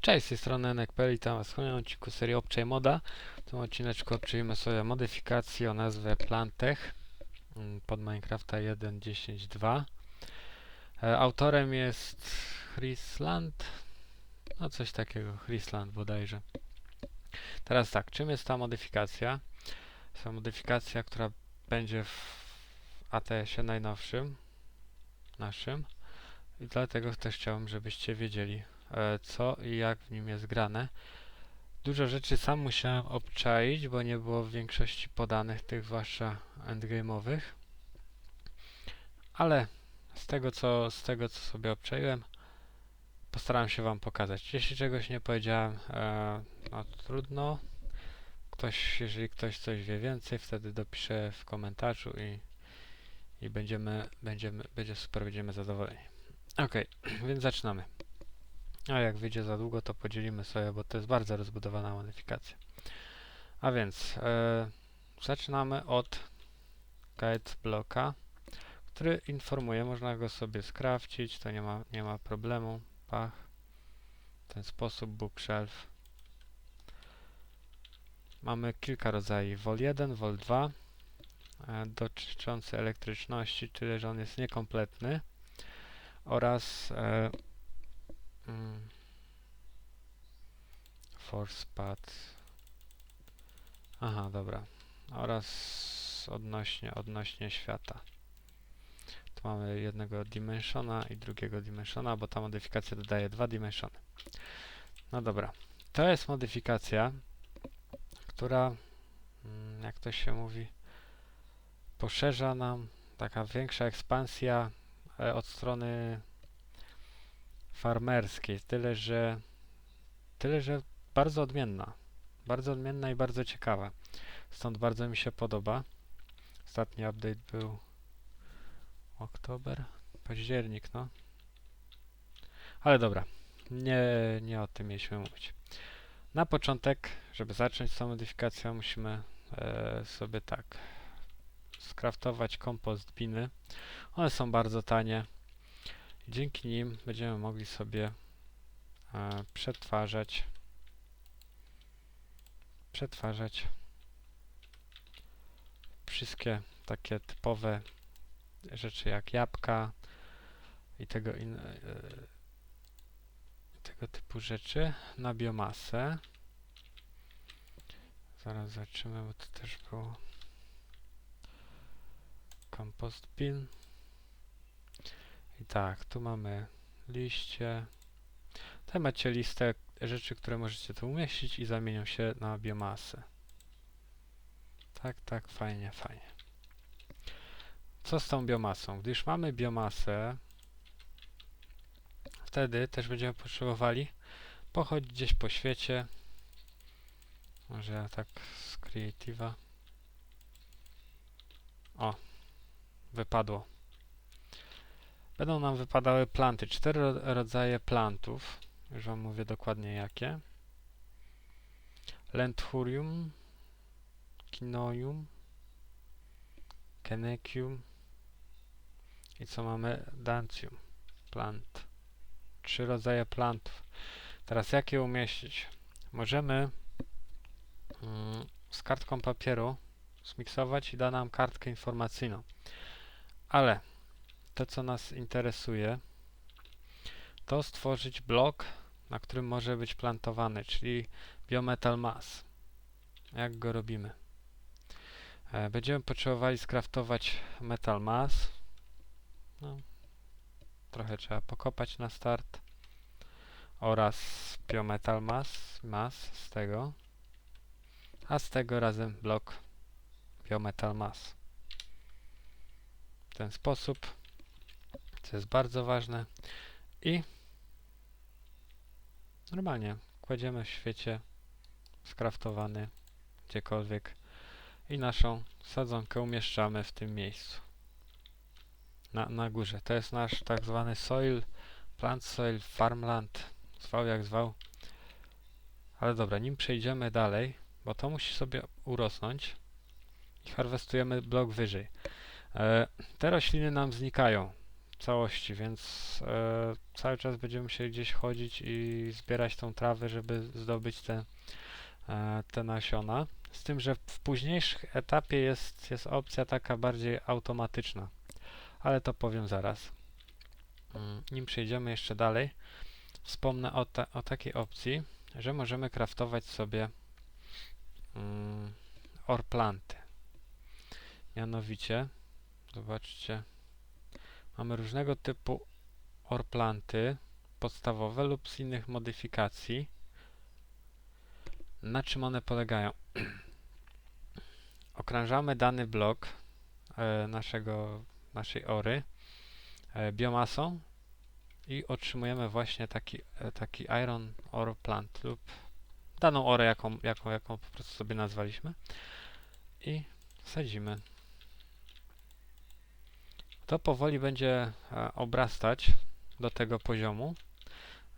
Cześć, z tej strony Enek.pl i tam was odcinku serii Obczaj Moda. W tym odcineczku obczajmy sobie modyfikację o nazwie Plantech mm, pod Minecrafta 1.10.2. E, Autorem jest Chrisland, no coś takiego, Chrisland bodajże. Teraz tak, czym jest ta modyfikacja? Jest to modyfikacja, która będzie w ATS-ie najnowszym, naszym. I dlatego też chciałbym, żebyście wiedzieli, co i jak w nim jest grane. Dużo rzeczy sam musiałem obczaić, bo nie było w większości podanych, tych zwłaszcza endgame'owych. Ale z tego, co, z tego, co sobie obczaiłem, postaram się Wam pokazać. Jeśli czegoś nie powiedziałem, e, no trudno. Ktoś, jeżeli ktoś coś wie więcej, wtedy dopisze w komentarzu i, i będziemy, będziemy, będzie super, będziemy zadowoleni. Okej, więc zaczynamy. A jak wyjdzie za długo, to podzielimy sobie, bo to jest bardzo rozbudowana modyfikacja. A więc e, zaczynamy od guide bloka, który informuje, można go sobie skrawcić, to nie ma, nie ma problemu. Pach. W ten sposób bookshelf. Mamy kilka rodzajów. Vol 1, Vol 2 e, dotyczący elektryczności, tyle że on jest niekompletny oraz e, mm, force path aha dobra. Oraz odnośnie odnośnie świata. Tu mamy jednego dimensiona i drugiego dimensiona bo ta modyfikacja dodaje dwa dimensiony. No dobra. To jest modyfikacja która mm, jak to się mówi poszerza nam taka większa ekspansja e, od strony farmerskiej, tyle że tyle że bardzo odmienna. Bardzo odmienna i bardzo ciekawa. Stąd bardzo mi się podoba. Ostatni update był oktober, październik, no. Ale dobra, nie, nie o tym mieliśmy mówić. Na początek, żeby zacząć tą modyfikacją, musimy e, sobie tak skraftować kompost biny. One są bardzo tanie. Dzięki nim będziemy mogli sobie e, przetwarzać przetwarzać wszystkie takie typowe rzeczy jak jabłka i tego, in, e, tego typu rzeczy na biomasę. Zaraz zobaczymy, bo to też było compost bin. I tak, tu mamy liście. Tutaj macie listę rzeczy, które możecie tu umieścić i zamienią się na biomasę. Tak, tak, fajnie, fajnie. Co z tą biomasą? Gdyż mamy biomasę, wtedy też będziemy potrzebowali pochodzić gdzieś po świecie. Może ja tak z Creative'a. O, wypadło. Będą nam wypadały planty. Cztery ro rodzaje plantów. Już Wam mówię dokładnie jakie. Lenthurium, Kinoium, Kenecium i co mamy? Dancium. Plant. Trzy rodzaje plantów. Teraz jak je umieścić? Możemy mm, z kartką papieru zmiksować i da nam kartkę informacyjną. Ale to, co nas interesuje, to stworzyć blok, na którym może być plantowany, czyli biometal mass. Jak go robimy? E, będziemy potrzebowali skraftować metal mass. No, trochę trzeba pokopać na start. Oraz biometal mass, mass z tego. A z tego razem blok biometal mass. W ten sposób co jest bardzo ważne. I normalnie kładziemy w świecie skraftowany gdziekolwiek i naszą sadzonkę umieszczamy w tym miejscu. Na, na górze. To jest nasz tak zwany soil, plant soil, farmland, zwał jak zwał. Ale dobra, nim przejdziemy dalej, bo to musi sobie urosnąć i harwestujemy blok wyżej. E, te rośliny nam znikają całości, więc e, cały czas będziemy musieli gdzieś chodzić i zbierać tą trawę, żeby zdobyć te, e, te nasiona. Z tym, że w późniejszym etapie jest, jest opcja taka bardziej automatyczna, ale to powiem zaraz. Mm, Nim przejdziemy jeszcze dalej, wspomnę o, ta, o takiej opcji, że możemy kraftować sobie mm, orplanty. Mianowicie, zobaczcie, mamy różnego typu orplanty podstawowe lub z innych modyfikacji. Na czym one polegają? Okrążamy dany blok e, naszego, naszej ory e, biomasą i otrzymujemy właśnie taki, e, taki iron ore plant lub daną orę, jaką, jaką, jaką po prostu sobie nazwaliśmy i sadzimy. To powoli będzie e, obrastać do tego poziomu.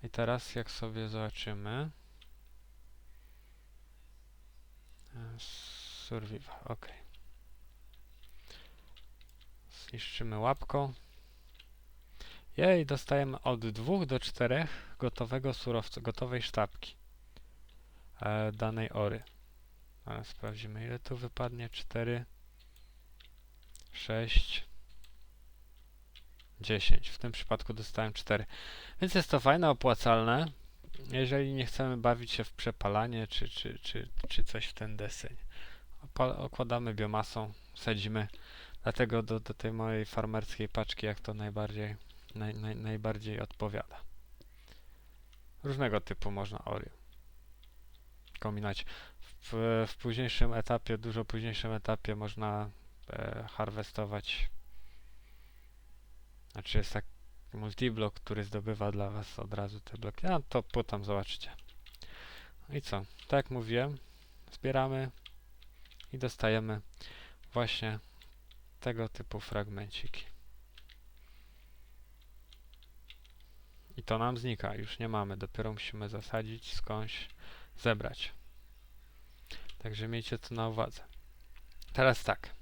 I teraz jak sobie zobaczymy e, survival, ok. Zniszczymy łapką. Jej, dostajemy od 2 do 4 gotowego surowca, gotowej sztabki e, danej ory. Ale sprawdzimy ile tu wypadnie. 4 6 10. W tym przypadku dostałem 4. Więc jest to fajne, opłacalne. Jeżeli nie chcemy bawić się w przepalanie czy, czy, czy, czy coś w ten deseń. Okładamy biomasą, sadzimy. Dlatego do, do tej mojej farmerskiej paczki jak to najbardziej, naj, naj, najbardziej odpowiada. Różnego typu można ory kombinować. W, w późniejszym etapie, dużo późniejszym etapie można e, harwestować znaczy jest tak multiblok, który zdobywa dla Was od razu te bloki. A to potem zobaczycie. No I co? Tak jak mówiłem, zbieramy i dostajemy właśnie tego typu fragmenciki. I to nam znika, już nie mamy, dopiero musimy zasadzić, skądś zebrać. Także miejcie to na uwadze. Teraz tak,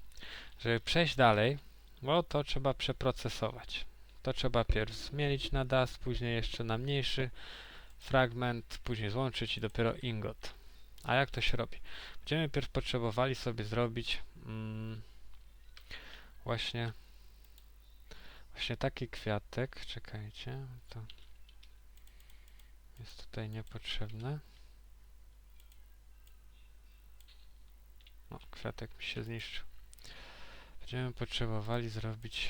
żeby przejść dalej, bo to trzeba przeprocesować. To trzeba pierw zmienić na dust, później jeszcze na mniejszy fragment, później złączyć i dopiero ingot. A jak to się robi? Będziemy pierw potrzebowali sobie zrobić mm, właśnie właśnie taki kwiatek. Czekajcie, to jest tutaj niepotrzebne. No, kwiatek mi się zniszczył. Będziemy potrzebowali zrobić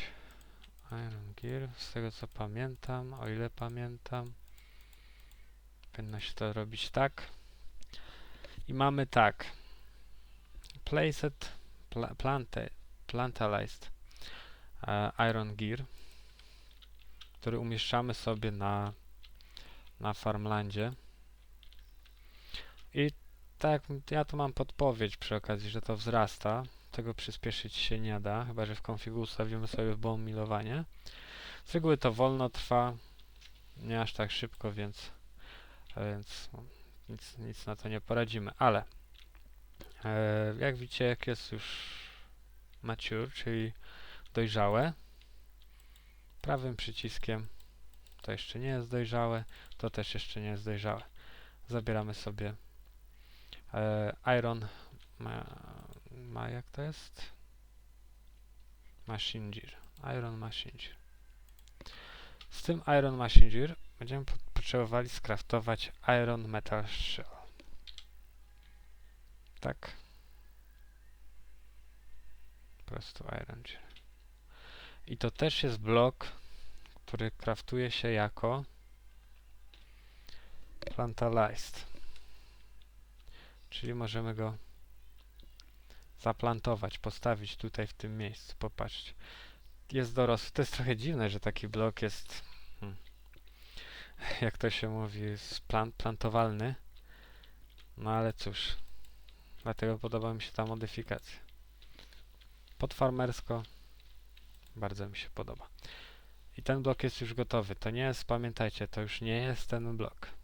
Iron Gear, z tego co pamiętam, o ile pamiętam. Powinno się to robić tak. I mamy tak. Placed, pla, plante, plantalized e, Iron Gear, który umieszczamy sobie na, na farmlandzie. I tak, ja tu mam podpowiedź przy okazji, że to wzrasta tego przyspieszyć się nie da, chyba że w konfigu ustawimy sobie bone milowanie. Z reguły to wolno trwa, nie aż tak szybko, więc, więc no, nic, nic na to nie poradzimy, ale e, jak widzicie, jak jest już mature, czyli dojrzałe, prawym przyciskiem to jeszcze nie jest dojrzałe, to też jeszcze nie jest dojrzałe. Zabieramy sobie e, iron ma, jak to jest? Gear. Iron Gear. Z tym Iron Gear będziemy po potrzebowali skraftować Iron Metal Shell. Tak. Po prostu Iron Gear. I to też jest blok, który kraftuje się jako Plantalized. Czyli możemy go zaplantować, postawić tutaj w tym miejscu. Popatrzcie. Jest dorosły. To jest trochę dziwne, że taki blok jest, hmm, jak to się mówi, plant, plantowalny. No ale cóż. Dlatego podoba mi się ta modyfikacja. Podfarmersko bardzo mi się podoba. I ten blok jest już gotowy. To nie jest, pamiętajcie, to już nie jest ten blok.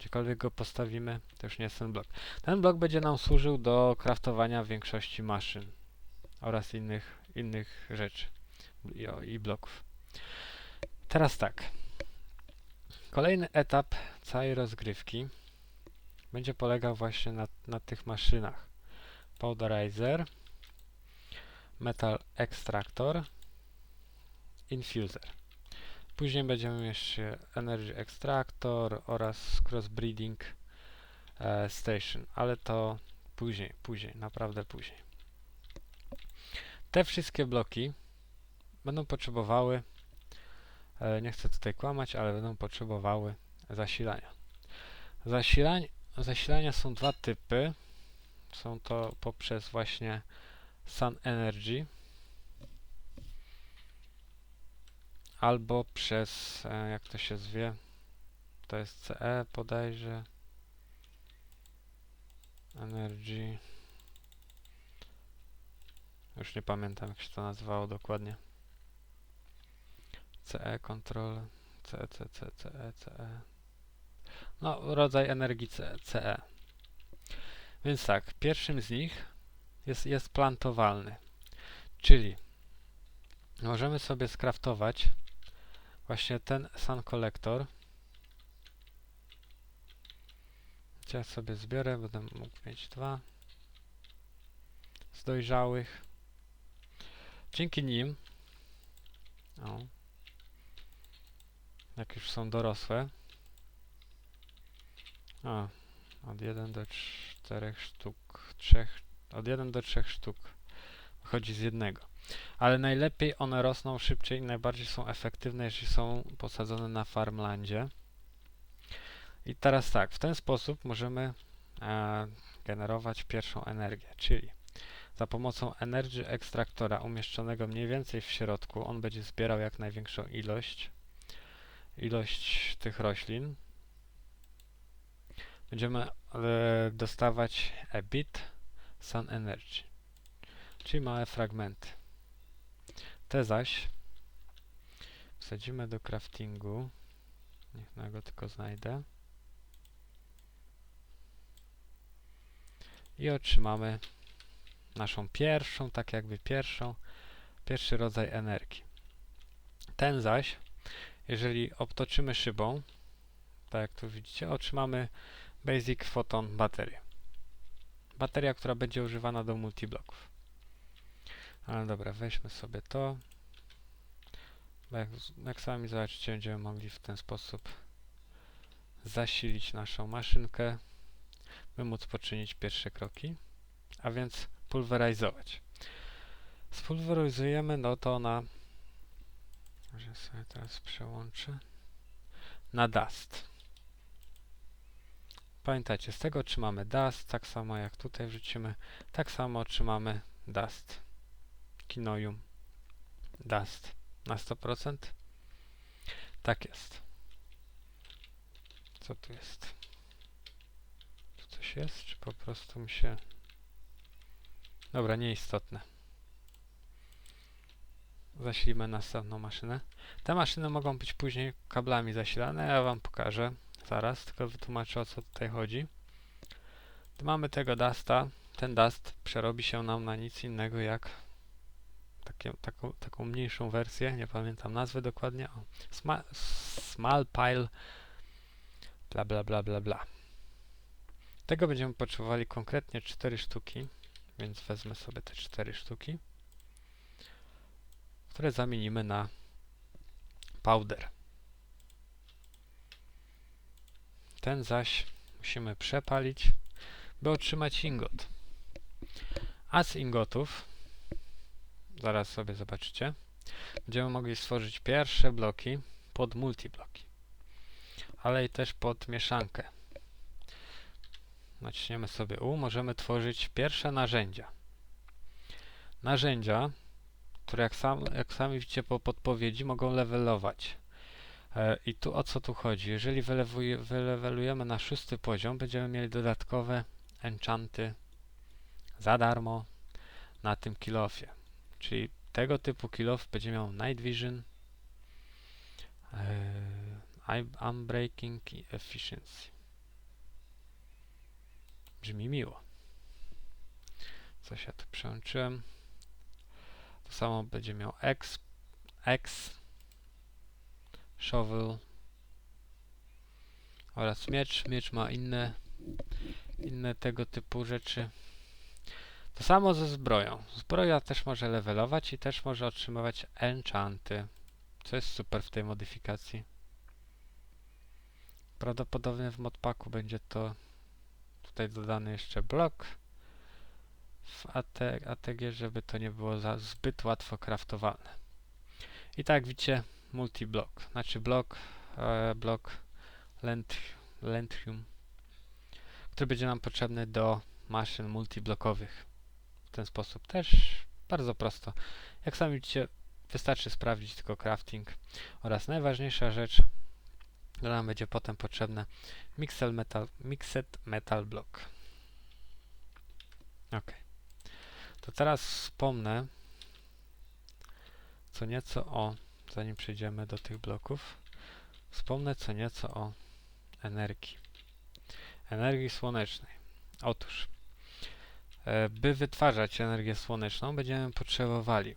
Gdziekolwiek go postawimy, to już nie jest ten blok. Ten blok będzie nam służył do kraftowania większości maszyn oraz innych, innych rzeczy i, i bloków. Teraz tak. Kolejny etap całej rozgrywki będzie polegał właśnie na, na tych maszynach. Powderizer, Metal Extractor, Infuser. Później będziemy jeszcze Energy Extractor oraz Crossbreeding e, Station, ale to później, później, naprawdę później. Te wszystkie bloki będą potrzebowały, e, nie chcę tutaj kłamać, ale będą potrzebowały zasilania. Zasilań, zasilania są dwa typy. Są to poprzez właśnie Sun Energy albo przez, e, jak to się zwie, to jest CE bodajże, Energy, już nie pamiętam jak się to nazywało dokładnie. CE Control, CE, CE, CE, CE. No, rodzaj energii C, CE. Więc tak, pierwszym z nich jest, jest plantowalny, czyli możemy sobie skraftować właśnie ten Sun Collector. Ja sobie zbiorę, będę mógł mieć dwa z dojrzałych. Dzięki nim, o, jak już są dorosłe, o, od 1 do 4 sztuk, 3, od 1 do 3 sztuk wychodzi z jednego. Ale najlepiej one rosną szybciej i najbardziej są efektywne, jeśli są posadzone na farmlandzie. I teraz tak, w ten sposób możemy e, generować pierwszą energię, czyli za pomocą Energy Extractora umieszczonego mniej więcej w środku, on będzie zbierał jak największą ilość, ilość tych roślin. Będziemy e, dostawać a bit sun energy, czyli małe fragmenty. Te zaś wsadzimy do craftingu. Niech na go tylko znajdę. I otrzymamy naszą pierwszą, tak jakby pierwszą, pierwszy rodzaj energii. Ten zaś, jeżeli obtoczymy szybą, tak jak tu widzicie, otrzymamy Basic Photon baterię. Bateria, która będzie używana do multibloków. Ale dobra, weźmy sobie to. Jak, jak sami zobaczycie, będziemy mogli w ten sposób zasilić naszą maszynkę, by móc poczynić pierwsze kroki, a więc pulweryzować. Spulweryzujemy no to na może sobie teraz przełączę na dust. Pamiętajcie, z tego otrzymamy dust, tak samo jak tutaj wrzucimy, tak samo otrzymamy dust. Kinoium dust na 100%. Tak jest. Co tu jest? Tu coś jest, czy po prostu mi się... Dobra, nieistotne. Zasilimy następną maszynę. Te maszyny mogą być później kablami zasilane, ja wam pokażę zaraz, tylko wytłumaczę o co tutaj chodzi. Tu mamy tego dusta. Ten dust przerobi się nam na nic innego jak takie, taką, taką mniejszą wersję, nie pamiętam nazwy dokładnie. O, sma, small pile bla bla bla bla bla. Tego będziemy potrzebowali konkretnie 4 sztuki, więc wezmę sobie te 4 sztuki, które zamienimy na powder. Ten zaś musimy przepalić, by otrzymać ingot. A z ingotów, zaraz sobie zobaczycie, będziemy mogli stworzyć pierwsze bloki pod multibloki, ale i też pod mieszankę. Naciśniemy sobie U, możemy tworzyć pierwsze narzędzia. Narzędzia, które jak, sam, jak sami widzicie po podpowiedzi mogą levelować. E, I tu o co tu chodzi? Jeżeli wylewelujemy na szósty poziom, będziemy mieli dodatkowe enchanty za darmo na tym kilofie. Czyli tego typu kilof będzie miał Night Vision, Unbreaking i Efficiency. Brzmi miło. Coś ja tu przełączyłem. To samo będzie miał X, X shovel oraz miecz. Miecz ma inne, inne tego typu rzeczy. To samo ze zbroją. Zbroja też może levelować i też może otrzymywać enchanty, co jest super w tej modyfikacji. Prawdopodobnie w modpacku będzie to tutaj dodany jeszcze blok w AT, ATG, żeby to nie było za zbyt łatwo kraftowalne. I tak widzicie multi-block, znaczy blok, e, blok lent, Lentium, który będzie nam potrzebny do maszyn multiblokowych. W ten sposób też bardzo prosto. Jak sami widzicie, wystarczy sprawdzić tylko crafting oraz najważniejsza rzecz, która nam będzie potem potrzebna, mixed metal, mixed metal block. Ok. To teraz wspomnę co nieco o, zanim przejdziemy do tych bloków, wspomnę co nieco o energii. Energii słonecznej. Otóż, by wytwarzać energię słoneczną, będziemy potrzebowali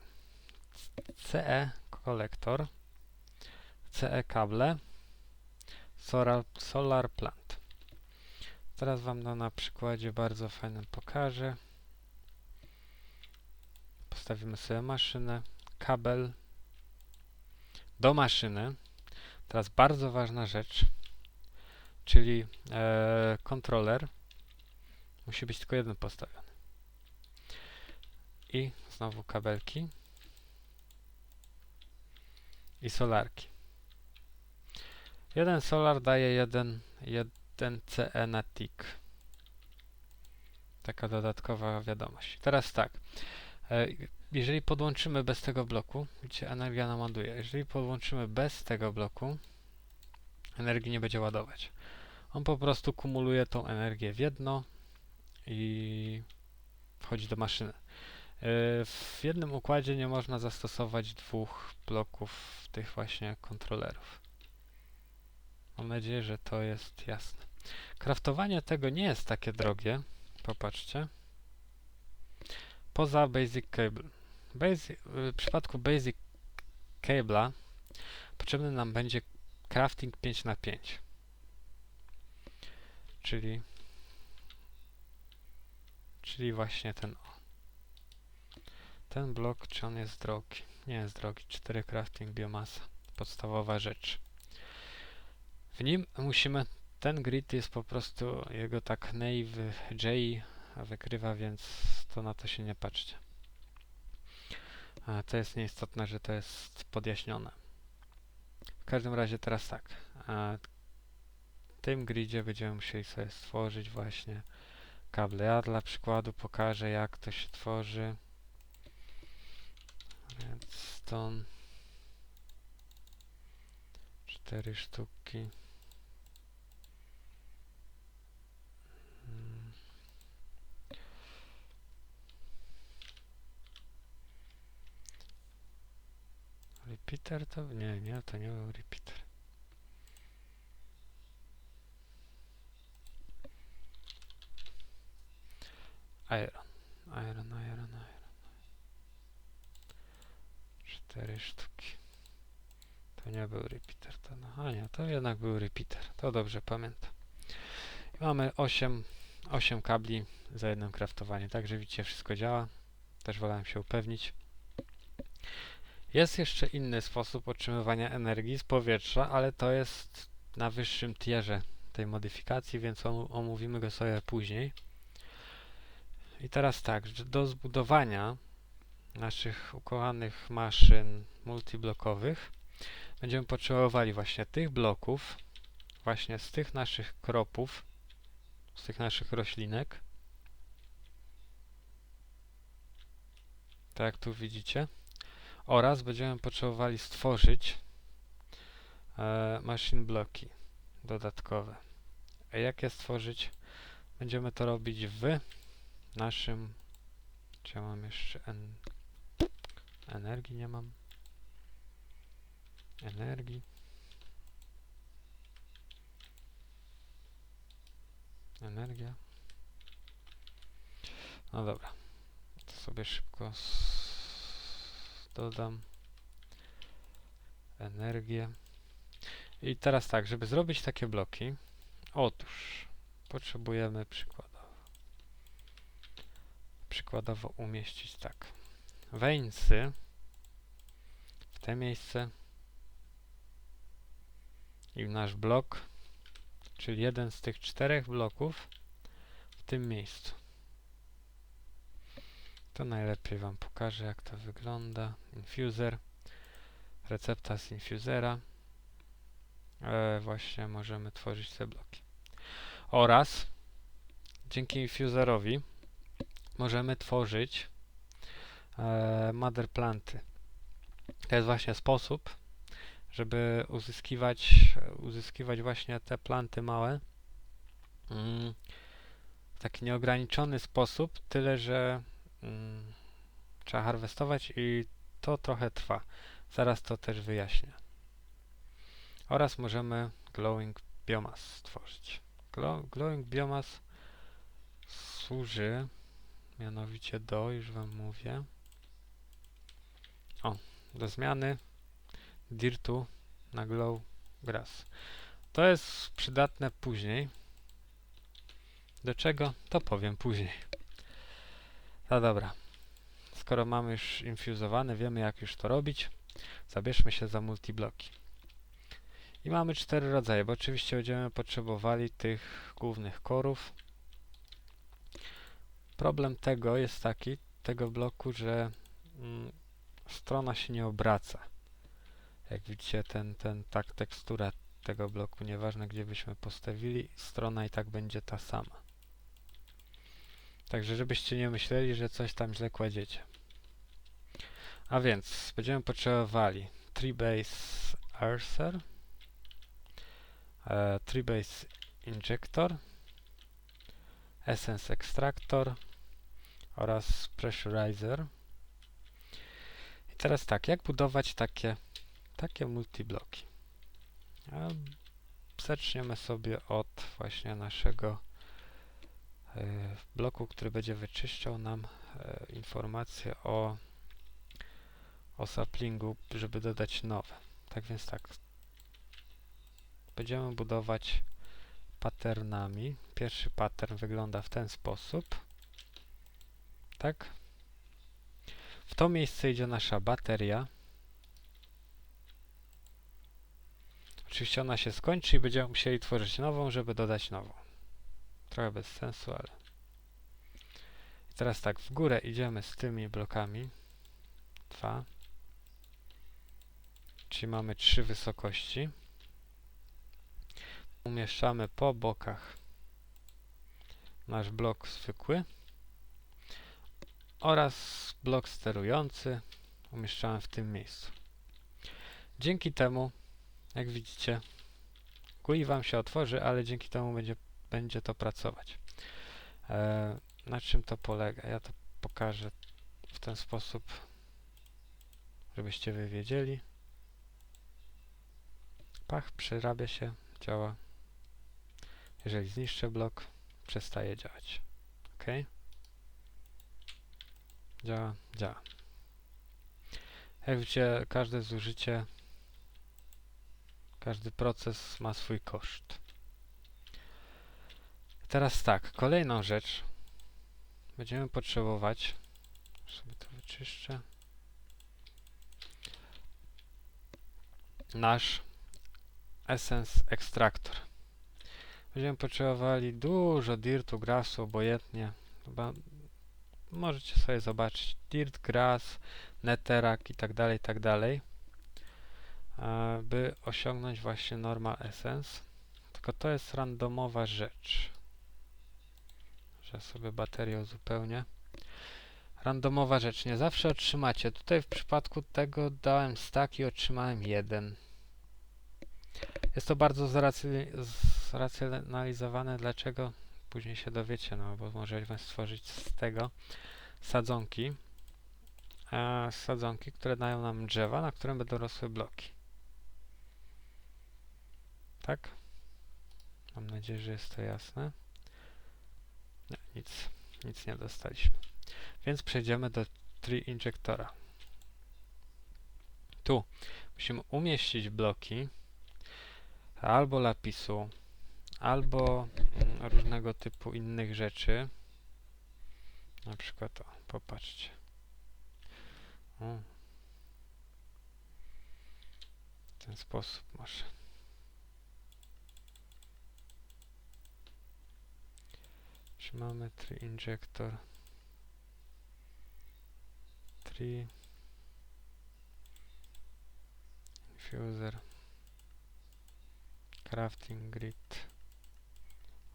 CE kolektor, CE kable, solar, solar plant. Teraz Wam to na przykładzie bardzo fajnym pokażę. Postawimy sobie maszynę, kabel do maszyny. Teraz bardzo ważna rzecz, czyli e, kontroler. Musi być tylko jeden postawiony. I znowu kabelki. I solarki. Jeden solar daje jeden, jeden CE na tick. Taka dodatkowa wiadomość. Teraz tak. E, jeżeli podłączymy bez tego bloku, widzicie, energia nam ładuje. Jeżeli podłączymy bez tego bloku, energii nie będzie ładować. On po prostu kumuluje tą energię w jedno i wchodzi do maszyny. E, w jednym układzie nie można zastosować dwóch bloków tych właśnie kontrolerów. Mam nadzieję, że to jest jasne. Kraftowanie tego nie jest takie drogie. Popatrzcie. Poza Basic Cable. W przypadku Basic Cable'a potrzebny nam będzie crafting 5 na 5 czyli czyli właśnie ten. Ten blok, czy on jest drogi? Nie jest drogi. 4 crafting biomasa. Podstawowa rzecz. W nim musimy, ten grid jest po prostu, jego tak naive J wykrywa, więc to na to się nie patrzcie. A to jest nieistotne, że to jest podjaśnione. W każdym razie teraz tak. w tym gridzie będziemy musieli sobie stworzyć właśnie kable. Ja dla przykładu pokażę jak to się tworzy. Redstone. Cztery sztuki. Repeater to? Nie, nie, to nie był repeater. Iron. Iron, iron, iron. Cztery sztuki. To nie był repeater. To no, a nie, to jednak był repeater. To dobrze pamiętam. I mamy 8, 8 kabli za jednym kraftowanie. Także widzicie, wszystko działa. Też wolałem się upewnić. Jest jeszcze inny sposób otrzymywania energii z powietrza, ale to jest na wyższym tierze tej modyfikacji, więc omówimy go sobie później. I teraz tak, do zbudowania naszych ukochanych maszyn multiblokowych będziemy potrzebowali właśnie tych bloków, właśnie z tych naszych kropów, z tych naszych roślinek. Tak jak tu widzicie oraz będziemy potrzebowali stworzyć e, bloki dodatkowe. A jak je stworzyć? Będziemy to robić w naszym ja mam jeszcze en, energii nie mam. Energii. Energia. No dobra. To sobie szybko dodam energię. I teraz tak, żeby zrobić takie bloki, otóż potrzebujemy przykładowo, przykładowo umieścić tak. Weinsy w te miejsce i nasz blok, czyli jeden z tych czterech bloków w tym miejscu. To najlepiej Wam pokażę, jak to wygląda. Infuser, recepta z infusera. E, właśnie możemy tworzyć te bloki. Oraz dzięki infuserowi możemy tworzyć e, mother planty. To jest właśnie sposób, żeby uzyskiwać, uzyskiwać właśnie te planty małe mm, w taki nieograniczony sposób, tyle że mm, trzeba harwestować i to trochę trwa. Zaraz to też wyjaśnię. Oraz możemy glowing biomass stworzyć. Glow, glowing biomass służy mianowicie do, już Wam mówię, do zmiany dirtu na glow grass. To jest przydatne później. Do czego? To powiem później. No dobra. Skoro mamy już infuzowane, wiemy jak już to robić, zabierzmy się za multibloki. I mamy cztery rodzaje, bo oczywiście będziemy potrzebowali tych głównych korów. Problem tego jest taki, tego bloku, że mm, strona się nie obraca. Jak widzicie, ten, ten, tak tekstura tego bloku, nieważne gdzie byśmy postawili, strona i tak będzie ta sama. Także żebyście nie myśleli, że coś tam źle kładziecie. A więc będziemy potrzebowali Treebase Arcer, e, Treebase Injector, Essence Extractor oraz Pressurizer. Teraz tak, jak budować takie, takie multibloki? A zaczniemy sobie od właśnie naszego E, bloku, który będzie wyczyszczał nam e, informacje o, o saplingu, żeby dodać nowe. Tak więc tak, będziemy budować patternami. Pierwszy pattern wygląda w ten sposób. Tak. W to miejsce idzie nasza bateria. Oczywiście ona się skończy i będziemy musieli tworzyć nową, żeby dodać nową. Trochę bez sensu, ale... I teraz tak, w górę idziemy z tymi blokami. Dwa. Czyli mamy trzy wysokości. Umieszczamy po bokach nasz blok zwykły oraz blok sterujący umieszczamy w tym miejscu. Dzięki temu, jak widzicie, GUI Wam się otworzy, ale dzięki temu będzie będzie to pracować. E, na czym to polega? Ja to pokażę w ten sposób, żebyście wy wiedzieli. Pach przerabia się, działa. Jeżeli zniszczę blok, przestaje działać. OK? Działa, działa. Jak widzicie, każde zużycie, każdy proces ma swój koszt. Teraz tak, kolejną rzecz będziemy potrzebować, sobie to wyczyszczę, nasz Essence Extractor. Będziemy potrzebowali dużo dirtu, grasu, obojętnie. Chyba możecie sobie zobaczyć dirt, grass, netterak i tak dalej, tak dalej, by osiągnąć właśnie normal essence. Tylko to jest randomowa rzecz. Ja sobie baterię uzupełnię. Randomowa rzecz. Nie zawsze otrzymacie. Tutaj w przypadku tego dałem stack i otrzymałem jeden. Jest to bardzo zracjonalizowane. Dlaczego? Później się dowiecie, no bo możemy stworzyć z tego sadzonki. E, sadzonki, które dają nam drzewa, na którym będą rosły bloki. Tak? Mam nadzieję, że jest to jasne. Nie, nic, nic nie dostaliśmy. Więc przejdziemy do tree injectora. Tu musimy umieścić bloki albo lapisu, albo różnego typu innych rzeczy. Na przykład, o, popatrzcie. O. W ten sposób może. Czy mamy tree injector? Tree Infuser Crafting Grid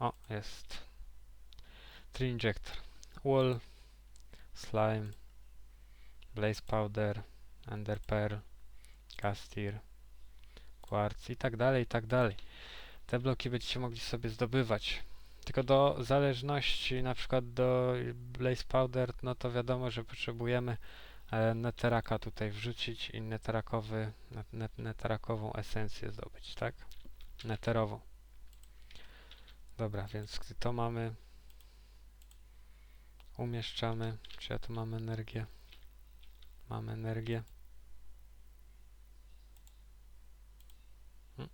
O, jest Tree Injector Wool Slime Blaze Powder Ender Pearl Castir Quartz i tak dalej, i tak dalej. Te bloki będziecie mogli sobie zdobywać. Tylko do zależności, na przykład do Blaze Powder, no to wiadomo, że potrzebujemy e, neteraka tutaj wrzucić i neterakowy, net, net, neterakową esencję zdobyć, tak? Neterową. Dobra, więc gdy to mamy, umieszczamy, czy ja tu mam energię? Mam energię. Hmm.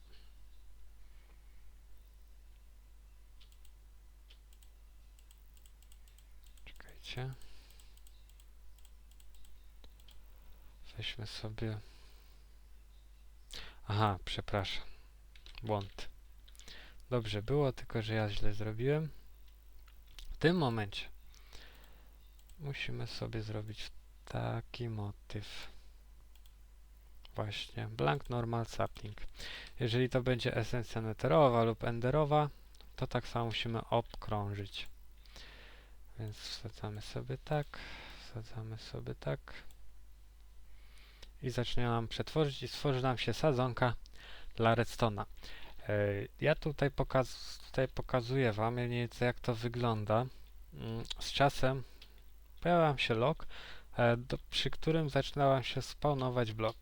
Czekajcie. Weźmy sobie. Aha, przepraszam. Błąd. Dobrze było, tylko że ja źle zrobiłem. W tym momencie musimy sobie zrobić taki motyw. Właśnie, blank normal sapling. Jeżeli to będzie esencja neterowa lub enderowa, to tak samo musimy obkrążyć. Więc wsadzamy sobie tak, wsadzamy sobie tak i zacznie nam przetworzyć i stworzy nam się sadzonka dla redstone'a. E, Ja tutaj, pokaz, tutaj pokazuję Wam mniej więcej jak to wygląda. Mm, Z czasem pojawia nam się log, e, przy którym zaczyna Wam się spawnować blok.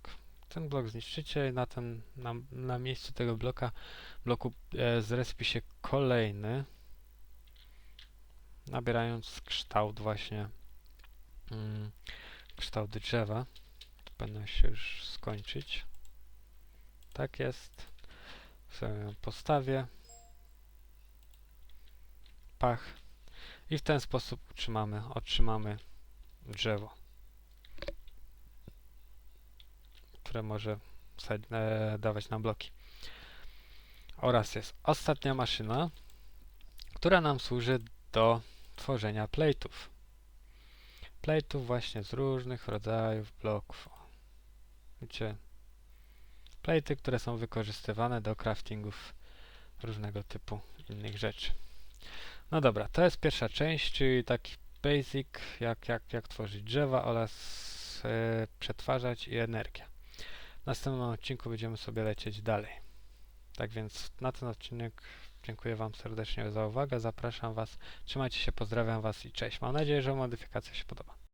Ten blok zniszczycie i na, ten, na, na miejscu tego bloka, bloku e, zrespi się kolejny, nabierając kształt właśnie mm, kształt drzewa. To powinno się już skończyć. Tak jest. Ją postawię. Pach. I w ten sposób utrzymamy, otrzymamy drzewo, które może e, dawać nam bloki. Oraz jest ostatnia maszyna, która nam służy do tworzenia plate'ów. Plate'ów właśnie z różnych rodzajów bloków. Widzicie, plate'y, które są wykorzystywane do craftingów różnego typu innych rzeczy. No dobra, to jest pierwsza część, czyli taki basic, jak, jak, jak tworzyć drzewa oraz e, przetwarzać i energię. W następnym odcinku będziemy sobie lecieć dalej. Tak więc na ten odcinek dziękuję Wam serdecznie za uwagę, zapraszam Was, trzymajcie się, pozdrawiam Was i cześć. Mam nadzieję, że modyfikacja się podoba.